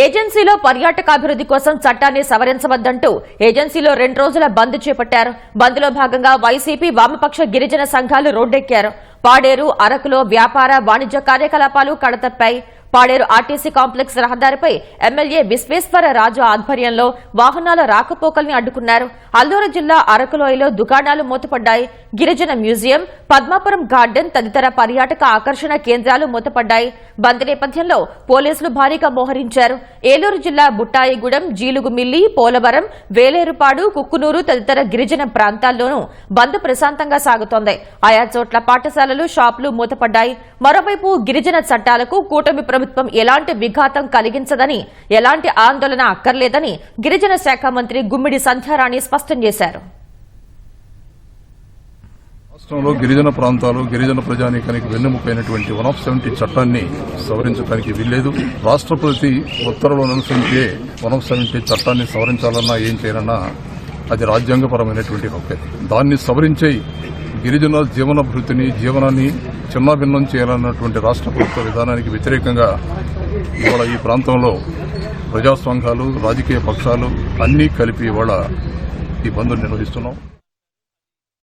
ఏజెన్సీలో పర్యాటకాభివృద్ధి కోసం చట్టాన్ని సవరించవద్దంటూ ఏజెన్సీలో రెండు రోజుల బంద్ చేపట్టారు. బంద్లో భాగంగా వైసీపీ వామపక్ష గిరిజన సంఘాలు రోడ్డెక్కారు. పాడేరు అరకులో వ్యాపార వాణిజ్య కార్యకలాపాలు కడతప్పాయి. పాడేరు ఆర్టీసీ కాంప్లెక్స్ రహదారిపై ఎమ్మెల్యే విశ్వేశ్వర రాజు ఆధ్వర్యంలో వాహనాల రాకపోకల్ని అడ్డుకున్నారు. అల్లూరు జిల్లా అరకులోయలో దుకాణాలు మూతపడ్డాయి. గిరిజన మ్యూజియం పద్మాపురం గార్డెన్ తదితర పర్యాటక ఆకర్షణ కేంద్రాలు మూతపడ్డాయి. బంద్ నేపథ్యంలో పోలీసులు భారీగా మోహరించారు. ఏలూరు జిల్లా బుట్టాయిగూడెం జీలుగుమిల్లి పోలవరం వేలేరుపాడు కుక్కునూరు తదితర గిరిజన ప్రాంతాల్లోనూ బంద్ ప్రశాంతంగా సాగుతోంది. ఆయా చోట్ల పాఠశాలలు షాపులు మూతపడ్డాయి. మరోవైపు గిరిజన చట్టాలకు కూటమి ప్రభుత్వం ఎలాంటి విఘాతం కలిగించదని ఎలాంటి ఆందోళన అక్కర్లేదని గిరిజన శాఖ మంత్రి గుమ్మిడి సంధ్యారాణి స్పష్టం చేశారు. రాష్ట్రంలో గిరిజన ప్రాంతాలు గిరిజన ప్రజానీకానికి వెన్నెముకైనటువంటి వన్ ఆఫ్ సెవెంటీ చట్టాన్ని సవరించడానికి వీల్లేదు. రాష్ట్రపతి ఉత్తర్వులు అనుసరించే వన్ ఆఫ్ సెవెంటీ చట్టాన్ని సవరించాలన్నా ఏం చేయాలన్నా అది రాజ్యాంగపరమైనటువంటి హక్కు. దాన్ని సవరించే గిరిజన జీవనభృతిని జీవనాన్ని చిన్నాభిన్నం చేయాలన్నటువంటి రాష్ట్ర ప్రభుత్వ విధానానికి వ్యతిరేకంగా ఇవాళ ఈ ప్రాంతంలో ప్రజాసంఘాలు రాజకీయ పక్షాలు అన్నీ కలిపి ఇవాళ ఈ బంద్ నిర్వహిస్తున్నాం.